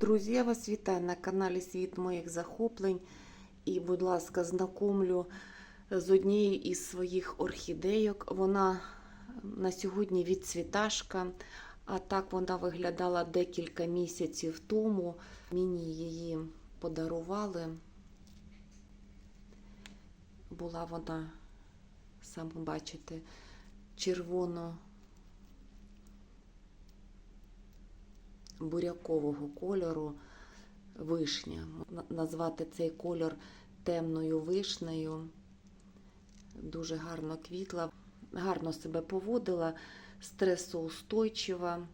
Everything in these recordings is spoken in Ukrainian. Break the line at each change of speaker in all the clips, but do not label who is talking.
Друзі, я вас вітаю на каналі Світ моїх захоплень. І, будь ласка, знакомлю з однією із своїх орхідейок. Вона на сьогодні відцвіташка, а так вона виглядала декілька місяців тому. Мені її подарували. Була вона, саме бачите, червоно. Бурякового кольору вишня. Назвати цей кольор темною вишнею. Дуже гарно квітла, гарно себе поводила, стресоустойчива.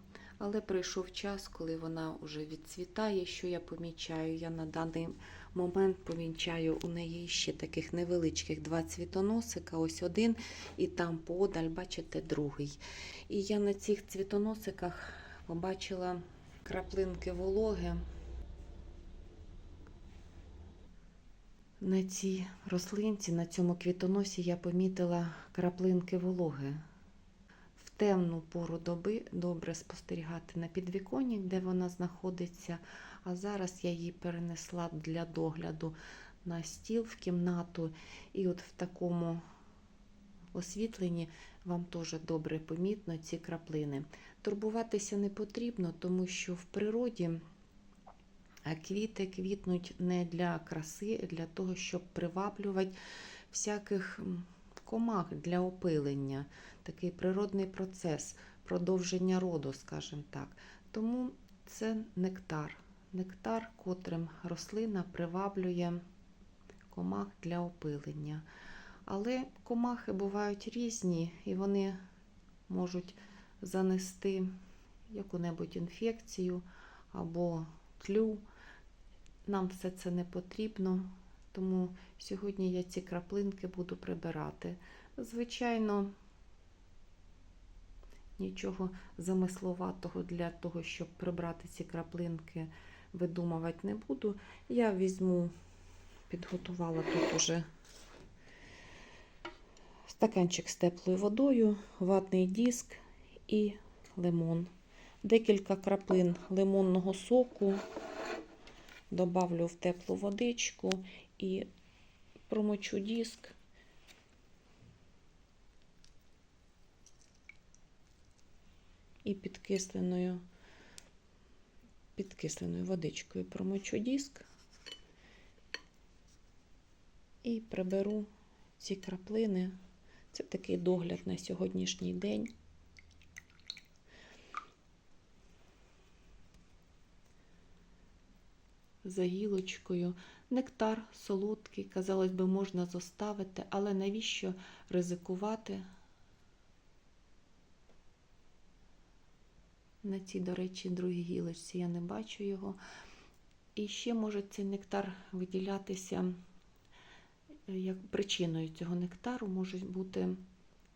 Але прийшов час, коли вона вже відцвітає. Що я помічаю? Я на даний момент помічаю у неї ще таких невеличких два цвітоносика, ось один, і там подаль, бачите, другий. І я на цих цвітоносиках побачила краплинки вологи. На цій рослинці, на цьому квітоносі я помітила краплинки вологи. В темну пору доби добре спостерігати на підвіконні, де вона знаходиться. А зараз я її перенесла для догляду на стіл в кімнату. І от в такому освітленні вам теж добре помітно ці краплини. Турбуватися не потрібно, тому що в природі квіти квітнуть не для краси, а для того, щоб приваблювати всяких комах для опилення. Такий природний процес, продовження роду, скажімо так. Тому це нектар. Нектар, котрим рослина приваблює комах для опилення. Але комахи бувають різні, і вони можуть занести яку-небудь інфекцію або тлю. Нам все це не потрібно, тому сьогодні я ці краплинки буду прибирати. Звичайно, нічого замисловатого для того, щоб прибрати ці краплинки, видумувати не буду. Я візьму, підготувала тут уже стаканчик з теплою водою, ватний диск і лимон. Декілька краплин лимонного соку добавлю в теплу водичку і промочу диск. І підкисленою, підкисленою водичкою промочу диск і приберу ці краплини. Це такий догляд на сьогоднішній день. За гілочкою. Нектар солодкий, казалось би, можна зоставити, але навіщо ризикувати? На цій, до речі, другій гілочці я не бачу його. І ще може цей нектар виділятися, як причиною цього нектару може бути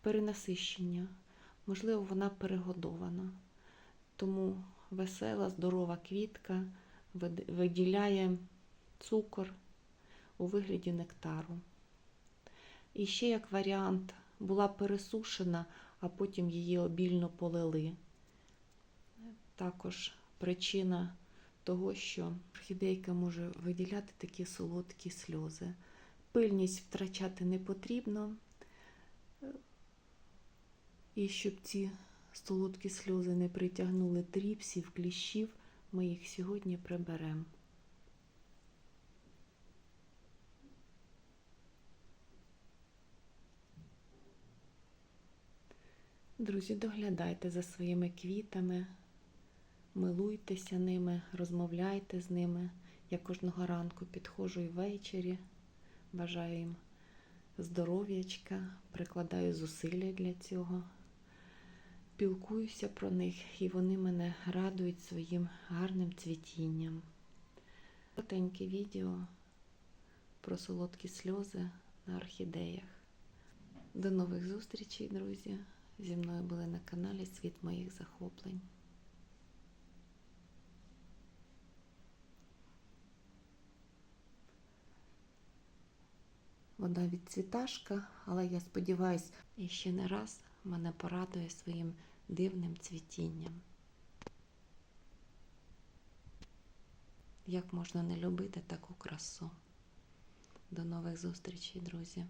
перенасищення. Можливо, вона перегодована. Тому весела, здорова квітка виділяє цукор у вигляді нектару. І ще як варіант, була пересушена, а потім її обільно полили. Також причина того, що орхідейка може виділяти такі солодкі сльози. Пильність втрачати не потрібно. І щоб ці солодкі сльози не притягнули тріпсів, кліщів, ми їх сьогодні приберемо. Друзі, доглядайте за своїми квітами, милуйтеся ними, розмовляйте з ними. Я кожного ранку підходжу і ввечері. Бажаю їм здоров'ячка, прикладаю зусилля для цього. Пілкуюся про них, і вони мене радують своїм гарним цвітінням. Коротеньке відео про солодкі сльози на орхідеях. До нових зустрічей, друзі! Зі мною були на каналі Світ моїх захоплень. Вона відцвіташка, але я сподіваюся, і ще не раз мене порадує своїм дивним цвітінням. Як можна не любити таку красу? До нових зустрічей, друзі!